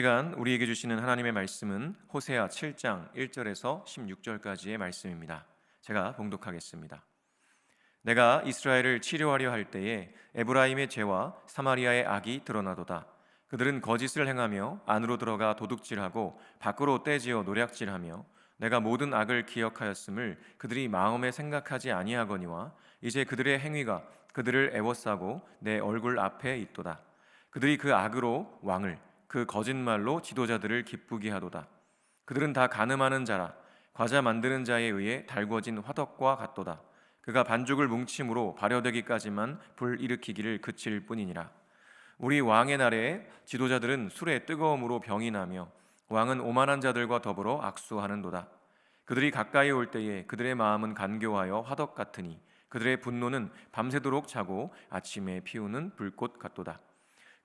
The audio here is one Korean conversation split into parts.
시간 우리에게 주시는 하나님의 말씀은 호세아 7장 1절에서 16절까지의 말씀입니다. 제가 봉독하겠습니다. 내가 이스라엘을 치료하려 할 때에 에브라임의 죄와 사마리아의 악이 드러나도다. 그들은 거짓을 행하며 안으로 들어가 도둑질하고 밖으로 떼지어 노략질하며 내가 모든 악을 기억하였음을 그들이 마음에 생각하지 아니하거니와 이제 그들의 행위가 그들을 애워싸고 내 얼굴 앞에 있도다. 그들이 그 악으로 왕을 그 거짓말로 지도자들을 기쁘게 하도다. 그들은 다 가늠하는 자라 과자 만드는 자에 의해 달궈진 화덕과 같도다. 그가 반죽을 뭉침으로 발효되기까지만 불 일으키기를 그칠 뿐이니라. 우리 왕의 날에 지도자들은 술의 뜨거움으로 병이 나며 왕은 오만한 자들과 더불어 악수하는도다. 그들이 가까이 올 때에 그들의 마음은 간교하여 화덕 같으니 그들의 분노는 밤새도록 자고 아침에 피우는 불꽃 같도다.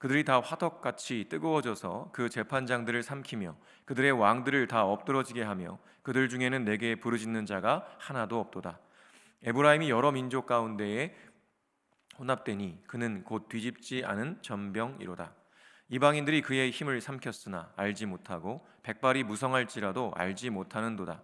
그들이 다 화덕같이 뜨거워져서 그 재판장들을 삼키며 그들의 왕들을 다 엎드러지게 하며 그들 중에는 내게 부르짖는 자가 하나도 없도다. 에브라임이 여러 민족 가운데에 혼합되니 그는 곧 뒤집지 않은 전병이로다. 이방인들이 그의 힘을 삼켰으나 알지 못하고 백발이 무성할지라도 알지 못하는도다.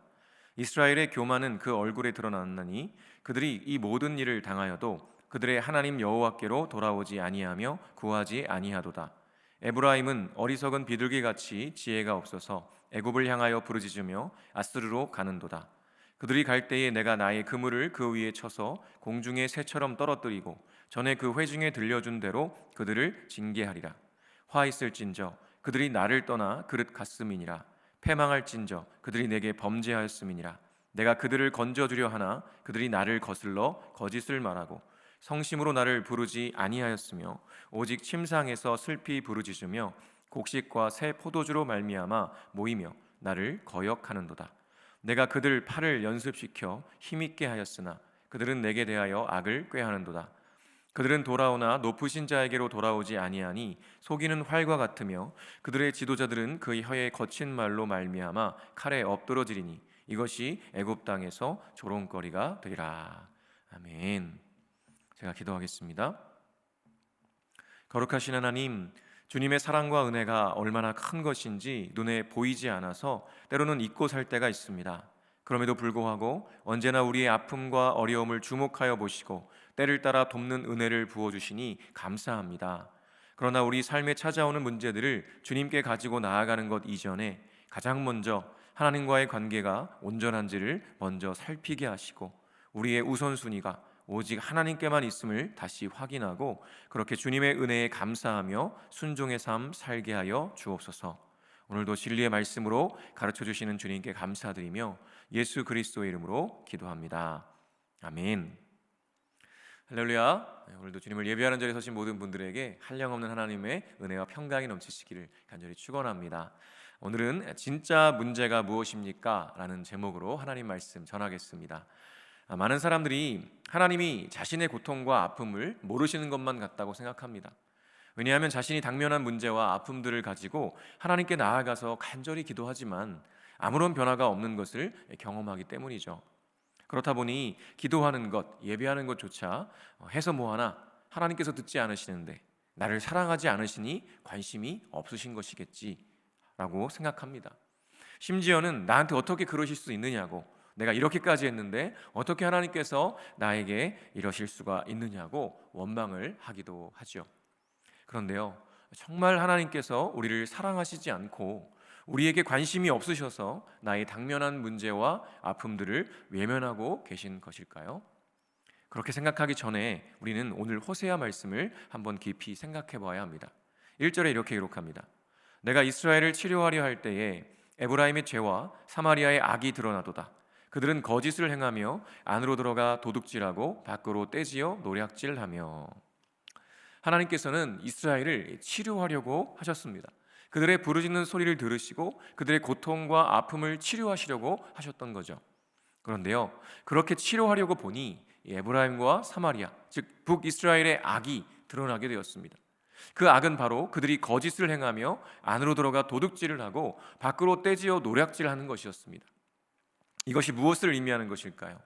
이스라엘의 교만은 그 얼굴에 드러났나니 그들이 이 모든 일을 당하여도 그들의 하나님 여호와께로 돌아오지 아니하며 구하지 아니하도다. 에브라임은 어리석은 비둘기 같이 지혜가 없어서 애굽을 향하여 부르짖으며 아스르로 가는도다. 그들이 갈 때에 내가 나의 그물을 그 위에 쳐서 공중의 새처럼 떨어뜨리고 전에 그 회중에 들려준 대로 그들을 징계하리라. 화 있을진저 그들이 나를 떠나 그릇 갔음이니라. 패망할진저 그들이 내게 범죄하였음이니라. 내가 그들을 건져 주려 하나 그들이 나를 거슬러 거짓을 말하고 성심으로 나를 부르지 아니하였으며 오직 침상에서 슬피 부르짖으며 곡식과 새 포도주로 말미암아 모이며 나를 거역하는도다. 내가 그들 팔을 연습시켜 힘있게 하였으나 그들은 내게 대하여 악을 꾀하는도다. 그들은 돌아오나 높으신 자에게로 돌아오지 아니하니 속이는 활과 같으며 그들의 지도자들은 그 혀에 거친 말로 말미암아 칼에 엎드러지리니 이것이 애굽 땅에서 조롱거리가 되리라. 아멘. 제가 기도하겠습니다. 거룩하신 하나님, 주님의 사랑과 은혜가 얼마나 큰 것인지 눈에 보이지 않아서 때로는 잊고 살 때가 있습니다. 그럼에도 불구하고 언제나 우리의 아픔과 어려움을 주목하여 보시고 때를 따라 돕는 은혜를 부어 주시니 감사합니다. 그러나 우리 삶에 찾아오는 문제들을 주님께 가지고 나아가는 것 이전에 가장 먼저 하나님과의 관계가 온전한지를 먼저 살피게 하시고 우리의 우선순위가 오직 하나님께만 있음을 다시 확인하고 그렇게 주님의 은혜에 감사하며 순종의 삶 살게 하여 주옵소서. 오늘도 진리의 말씀으로 가르쳐 주시는 주님께 감사드리며 예수 그리스도의 이름으로 기도합니다. 아멘. 할렐루야. 네, 오늘도 주님을 예배하는 자리에 서신 모든 분들에게 한량 없는 하나님의 은혜와 평강이 넘치시기를 간절히 축원합니다. 오늘은 진짜 문제가 무엇입니까? 라는 제목으로 하나님 말씀 전하겠습니다. 아, 많은 사람들이 하나님이 자신의 고통과 아픔을 모르시는 것만 같다고 생각합니다. 왜냐하면 자신이 당면한 문제와 아픔들을 가지고 하나님께 나아가서 간절히 기도하지만 아무런 변화가 없는 것을 경험하기 때문이죠. 그렇다 보니 기도하는 것, 예배하는 것조차 해서 뭐 하나 하나님께서 듣지 않으시는데 나를 사랑하지 않으시니 관심이 없으신 것이겠지라고 생각합니다. 심지어는 나한테 어떻게 그러실 수 있느냐고 내가 이렇게까지 했는데 어떻게 하나님께서 나에게 이러실 수가 있느냐고 원망을 하기도 하죠. 그런데요, 정말 하나님께서 우리를 사랑하시지 않고 우리에게 관심이 없으셔서 나의 당면한 문제와 아픔들을 외면하고 계신 것일까요? 그렇게 생각하기 전에 우리는 오늘 호세아 말씀을 한번 깊이 생각해 봐야 합니다. 1절에 이렇게 기록합니다. 내가 이스라엘을 치료하려 할 때에 에브라임의 죄와 사마리아의 악이 드러나도다. 그들은 거짓을 행하며 안으로 들어가 도둑질하고 밖으로 떼지어 노략질하며 하나님께서는 이스라엘을 치료하려고 하셨습니다. 그들의 부르짖는 소리를 들으시고 그들의 고통과 아픔을 치료하시려고 하셨던 거죠. 그런데요, 그렇게 치료하려고 보니 에브라임과 사마리아, 즉 북이스라엘의 악이 드러나게 되었습니다. 그 악은 바로 그들이 거짓을 행하며 안으로 들어가 도둑질을 하고 밖으로 떼지어 노략질하는 것이었습니다. 이것이 무엇을 의미하는 것일까요?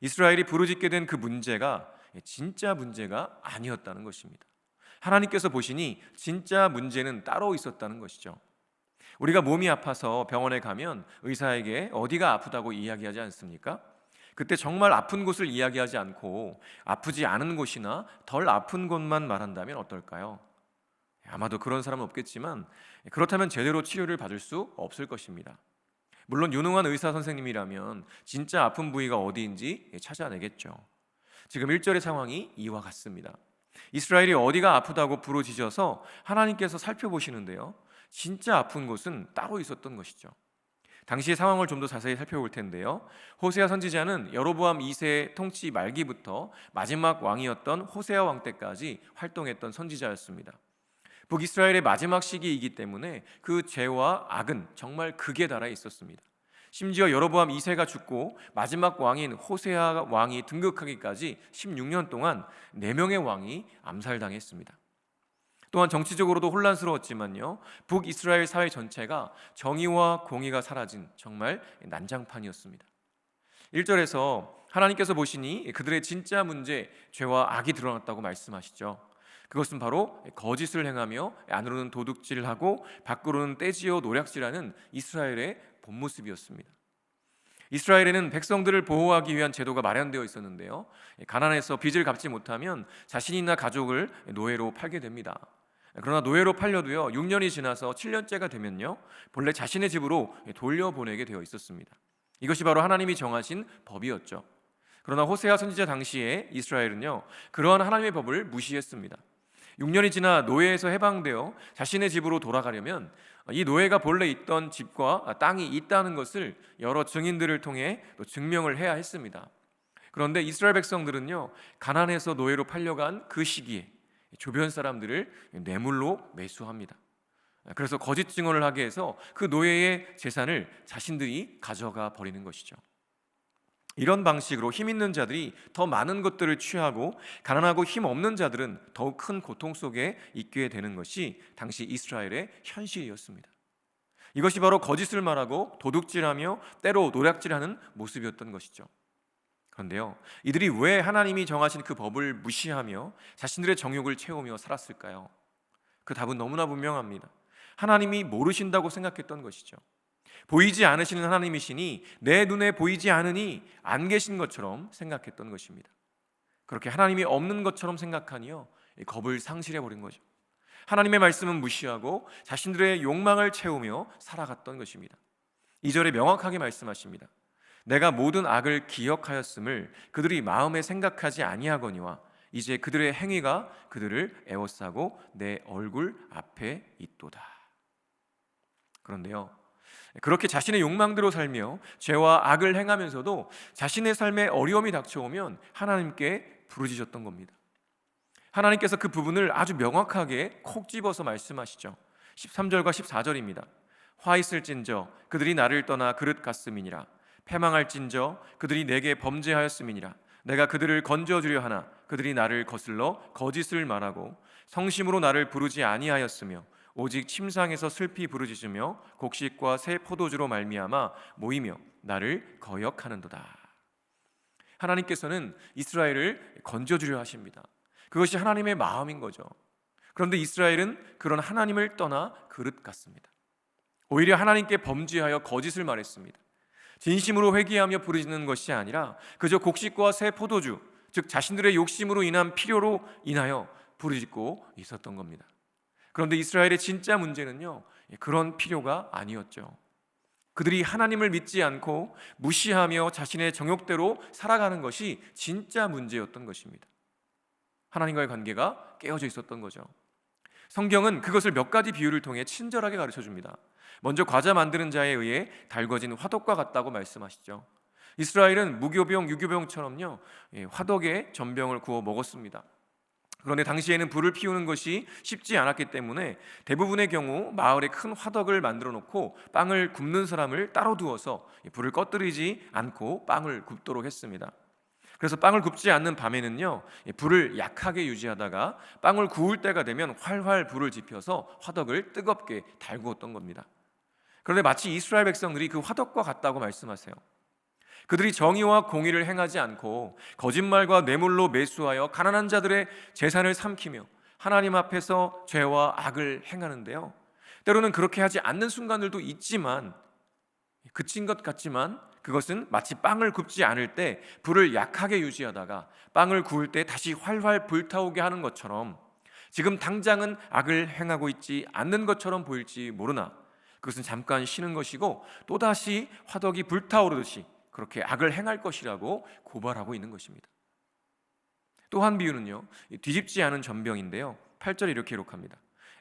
이스라엘이 부르짖게 된 그 문제가 진짜 문제가 아니었다는 것입니다. 하나님께서 보시니 진짜 문제는 따로 있었다는 것이죠. 우리가 몸이 아파서 병원에 가면 의사에게 어디가 아프다고 이야기하지 않습니까? 그때 정말 아픈 곳을 이야기하지 않고 아프지 않은 곳이나 덜 아픈 곳만 말한다면 어떨까요? 아마도 그런 사람은 없겠지만 그렇다면 제대로 치료를 받을 수 없을 것입니다. 물론 유능한 의사 선생님이라면 진짜 아픈 부위가 어디인지 찾아내겠죠. 지금 1절의 상황이 이와 같습니다. 이스라엘이 어디가 아프다고 부르짖어서 하나님께서 살펴보시는데요. 진짜 아픈 곳은 따로 있었던 것이죠. 당시의 상황을 좀 더 자세히 살펴볼 텐데요. 호세아 선지자는 여로보암 2세 통치 말기부터 마지막 왕이었던 호세아 왕 때까지 활동했던 선지자였습니다. 북이스라엘의 마지막 시기이기 때문에 그 죄와 악은 정말 극에 달해 있었습니다. 심지어 여로보암 2세가 죽고 마지막 왕인 호세아 왕이 등극하기까지 16년 동안 4명의 왕이 암살당했습니다. 또한 정치적으로도 혼란스러웠지만요. 북이스라엘 사회 전체가 정의와 공의가 사라진 정말 난장판이었습니다. 1절에서 하나님께서 보시니 그들의 진짜 문제, 죄와 악이 드러났다고 말씀하시죠. 그것은 바로 거짓을 행하며 안으로는 도둑질을 하고 밖으로는 떼지어 노략질하는 이스라엘의 본 모습이었습니다. 이스라엘에는 백성들을 보호하기 위한 제도가 마련되어 있었는데요. 가난해서 빚을 갚지 못하면 자신이나 가족을 노예로 팔게 됩니다. 그러나 노예로 팔려도요. 6년이 지나서 7년째가 되면요. 본래 자신의 집으로 돌려보내게 되어 있었습니다. 이것이 바로 하나님이 정하신 법이었죠. 그러나 호세아 선지자 당시에 이스라엘은요. 그러한 하나님의 법을 무시했습니다. 6년이 지나 노예에서 해방되어 자신의 집으로 돌아가려면 이 노예가 본래 있던 집과 땅이 있다는 것을 여러 증인들을 통해 또 증명을 해야 했습니다. 그런데 이스라엘 백성들은요, 가난해서 노예로 팔려간 그 시기에 조변 사람들을 뇌물로 매수합니다. 그래서 거짓 증언을 하게 해서 그 노예의 재산을 자신들이 가져가 버리는 것이죠. 이런 방식으로 힘 있는 자들이 더 많은 것들을 취하고 가난하고 힘 없는 자들은 더욱 큰 고통 속에 있게 되는 것이 당시 이스라엘의 현실이었습니다. 이것이 바로 거짓을 말하고 도둑질하며 때로 노략질하는 모습이었던 것이죠. 그런데요, 이들이 왜 하나님이 정하신 그 법을 무시하며 자신들의 정욕을 채우며 살았을까요? 그 답은 너무나 분명합니다. 하나님이 모르신다고 생각했던 것이죠. 보이지 않으시는 하나님이시니 내 눈에 보이지 않으니 안 계신 것처럼 생각했던 것입니다. 그렇게 하나님이 없는 것처럼 생각하니요 겁을 상실해 버린 거죠. 하나님의 말씀은 무시하고 자신들의 욕망을 채우며 살아갔던 것입니다. 2절에 명확하게 말씀하십니다. 내가 모든 악을 기억하였음을 그들이 마음에 생각하지 아니하거니와 이제 그들의 행위가 그들을 애워싸고 내 얼굴 앞에 있도다. 그런데요. 그렇게 자신의 욕망대로 살며 죄와 악을 행하면서도 자신의 삶에 어려움이 닥쳐오면 하나님께 부르짖었던 겁니다. 하나님께서 그 부분을 아주 명확하게 콕 집어서 말씀하시죠. 13절과 14절입니다. 화 있을진저 그들이 나를 떠나 그릇 같음이니라 패망할진저 그들이 내게 범죄하였음이니라 내가 그들을 건져 주려 하나 그들이 나를 거슬러 거짓을 말하고 성심으로 나를 부르지 아니하였으며 오직 침상에서 슬피 부르짖으며 곡식과 새 포도주로 말미암아 모이며 나를 거역하는도다. 하나님께서는 이스라엘을 건져 주려 하십니다. 그것이 하나님의 마음인 거죠. 그런데 이스라엘은 그런 하나님을 떠나 그릇 같습니다. 오히려 하나님께 범죄하여 거짓을 말했습니다. 진심으로 회개하며 부르짖는 것이 아니라 그저 곡식과 새 포도주, 즉 자신들의 욕심으로 인한 필요로 인하여 부르짖고 있었던 겁니다. 그런데 이스라엘의 진짜 문제는요, 그런 필요가 아니었죠. 그들이 하나님을 믿지 않고 무시하며 자신의 정욕대로 살아가는 것이 진짜 문제였던 것입니다. 하나님과의 관계가 깨어져 있었던 거죠. 성경은 그것을 몇 가지 비유를 통해 친절하게 가르쳐 줍니다. 먼저 과자 만드는 자에 의해 달궈진 화덕과 같다고 말씀하시죠. 이스라엘은 무교병, 유교병처럼요, 예, 화덕에 전병을 구워 먹었습니다. 그런데 당시에는 불을 피우는 것이 쉽지 않았기 때문에 대부분의 경우 마을에 큰 화덕을 만들어 놓고 빵을 굽는 사람을 따로 두어서 불을 꺼뜨리지 않고 빵을 굽도록 했습니다. 그래서 빵을 굽지 않는 밤에는요 불을 약하게 유지하다가 빵을 구울 때가 되면 활활 불을 지펴서 화덕을 뜨겁게 달구었던 겁니다. 그런데 마치 이스라엘 백성들이 그 화덕과 같다고 말씀하세요. 그들이 정의와 공의를 행하지 않고 거짓말과 뇌물로 매수하여 가난한 자들의 재산을 삼키며 하나님 앞에서 죄와 악을 행하는데요. 때로는 그렇게 하지 않는 순간들도 있지만 그친 것 같지만 그것은 마치 빵을 굽지 않을 때 불을 약하게 유지하다가 빵을 구울 때 다시 활활 불타오게 하는 것처럼 지금 당장은 악을 행하고 있지 않는 것처럼 보일지 모르나 그것은 잠깐 쉬는 것이고 또다시 화덕이 불타오르듯이 그렇게 악을 행할 것이라고 고발하고 있는 것입니다. 또한 비유는요. 뒤집지 않은 전병인데요. 8절 이렇게 기록합니다.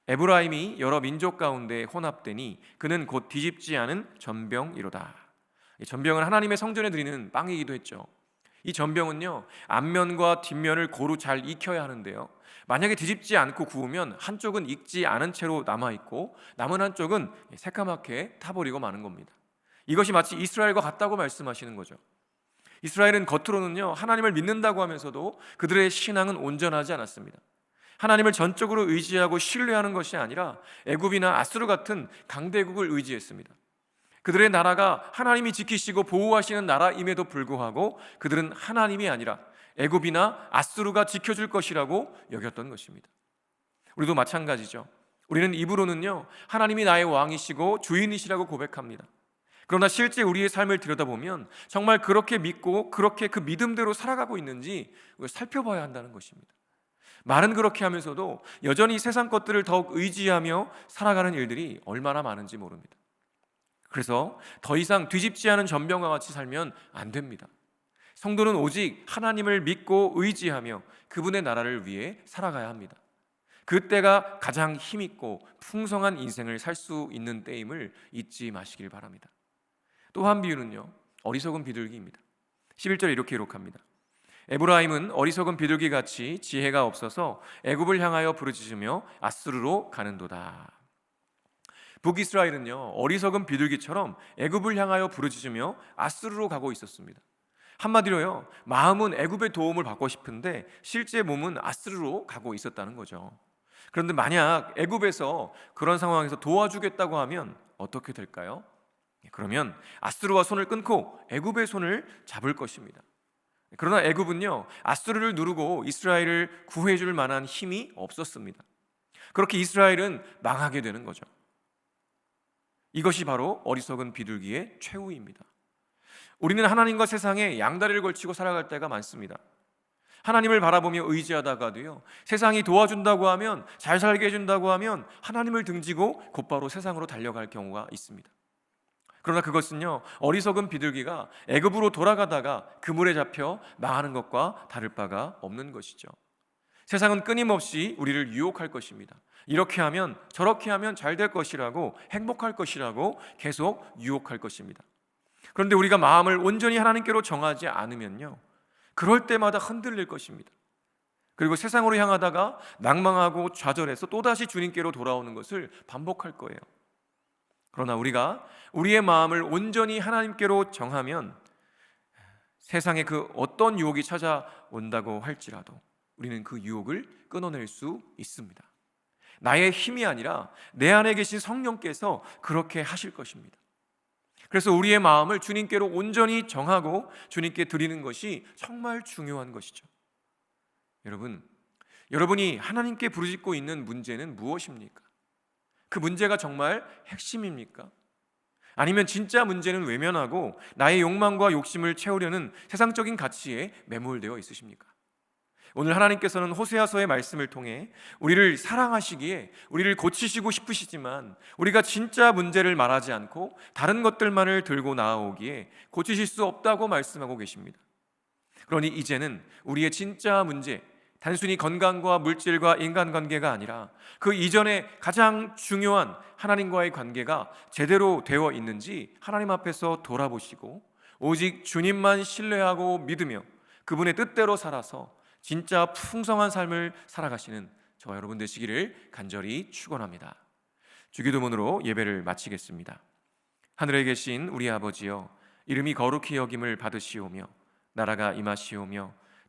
에브라임이 여러 민족 가운데 혼합되니 그는 곧 뒤집지 않은 전병이로다. 전병은 하나님의 성전에 드리는 빵이기도 했죠. 이 전병은요 앞면과 뒷면을 고루 잘 익혀야 하는데요. 만약에 뒤집지 않고 구우면 한쪽은 익지 않은 채로 남아 있고 남은 한쪽은 새까맣게 타버리고 마는 겁니다. 이것이 마치 이스라엘과 같다고 말씀하시는 거죠. 이스라엘은 겉으로는요 하나님을 믿는다고 하면서도 그들의 신앙은 온전하지 않았습니다. 하나님을 전적으로 의지하고 신뢰하는 것이 아니라 애굽이나 아수르 같은 강대국을 의지했습니다. 그들의 나라가 하나님이 지키시고 보호하시는 나라임에도 불구하고 그들은 하나님이 아니라 애굽이나 아수르가 지켜줄 것이라고 여겼던 것입니다. 우리도 마찬가지죠. 우리는 입으로는요, 하나님이 나의 왕이시고 주인이시라고 고백합니다. 그러나 실제 우리의 삶을 들여다보면 정말 그렇게 믿고 그렇게 그 믿음대로 살아가고 있는지 살펴봐야 한다는 것입니다. 말은 그렇게 하면서도 여전히 세상 것들을 더욱 의지하며 살아가는 일들이 얼마나 많은지 모릅니다. 그래서 더 이상 뒤집지 않은 전병과 같이 살면 안 됩니다. 성도는 오직 하나님을 믿고 의지하며 그분의 나라를 위해 살아가야 합니다. 그때가 가장 힘있고 풍성한 인생을 살 수 있는 때임을 잊지 마시길 바랍니다. 또 한 비유는요. 어리석은 비둘기입니다. 11절에 이렇게 기록합니다. 에브라임은 어리석은 비둘기 같이 지혜가 없어서 애굽을 향하여 부르짖으며 아수르로 가는도다. 북이스라엘은요 어리석은 비둘기처럼 애굽을 향하여 부르짖으며 아수르로 가고 있었습니다. 한마디로요 마음은 애굽의 도움을 받고 싶은데 실제 몸은 아수르로 가고 있었다는 거죠. 그런데 만약 애굽에서 그런 상황에서 도와주겠다고 하면 어떻게 될까요? 그러면 아수르와 손을 끊고 애굽의 손을 잡을 것입니다. 그러나 애굽은요 아수르를 누르고 이스라엘을 구해줄 만한 힘이 없었습니다. 그렇게 이스라엘은 망하게 되는 거죠. 이것이 바로 어리석은 비둘기의 최후입니다. 우리는 하나님과 세상에 양다리를 걸치고 살아갈 때가 많습니다. 하나님을 바라보며 의지하다가도요, 세상이 도와준다고 하면, 잘 살게 해준다고 하면, 하나님을 등지고 곧바로 세상으로 달려갈 경우가 있습니다. 그러나 그것은요, 어리석은 비둘기가 애굽으로 돌아가다가 그물에 잡혀 망하는 것과 다를 바가 없는 것이죠. 세상은 끊임없이 우리를 유혹할 것입니다. 이렇게 하면 저렇게 하면 잘 될 것이라고 행복할 것이라고 계속 유혹할 것입니다. 그런데 우리가 마음을 온전히 하나님께로 정하지 않으면요. 그럴 때마다 흔들릴 것입니다. 그리고 세상으로 향하다가 낭망하고 좌절해서 또다시 주님께로 돌아오는 것을 반복할 거예요. 그러나 우리가 우리의 마음을 온전히 하나님께로 정하면 세상에 그 어떤 유혹이 찾아온다고 할지라도 우리는 그 유혹을 끊어낼 수 있습니다. 나의 힘이 아니라 내 안에 계신 성령께서 그렇게 하실 것입니다. 그래서 우리의 마음을 주님께로 온전히 정하고 주님께 드리는 것이 정말 중요한 것이죠. 여러분, 여러분이 하나님께 부르짖고 있는 문제는 무엇입니까? 그 문제가 정말 핵심입니까? 아니면 진짜 문제는 외면하고 나의 욕망과 욕심을 채우려는 세상적인 가치에 매몰되어 있으십니까? 오늘 하나님께서는 호세아서의 말씀을 통해 우리를 사랑하시기에 우리를 고치시고 싶으시지만 우리가 진짜 문제를 말하지 않고 다른 것들만을 들고 나아오기에 고치실 수 없다고 말씀하고 계십니다. 그러니 이제는 우리의 진짜 문제 단순히 건강과 물질과 인간관계가 아니라 그 이전에 가장 중요한 하나님과의 관계가 제대로 되어 있는지 하나님 앞에서 돌아보시고 오직 주님만 신뢰하고 믿으며 그분의 뜻대로 살아서 진짜 풍성한 삶을 살아가시는 저와 여러분 되시기를 간절히 축원합니다. 주기도문으로 예배를 마치겠습니다. 하늘에 계신 우리 아버지여 이름이 거룩히 여김을 받으시오며 나라가 임하시오며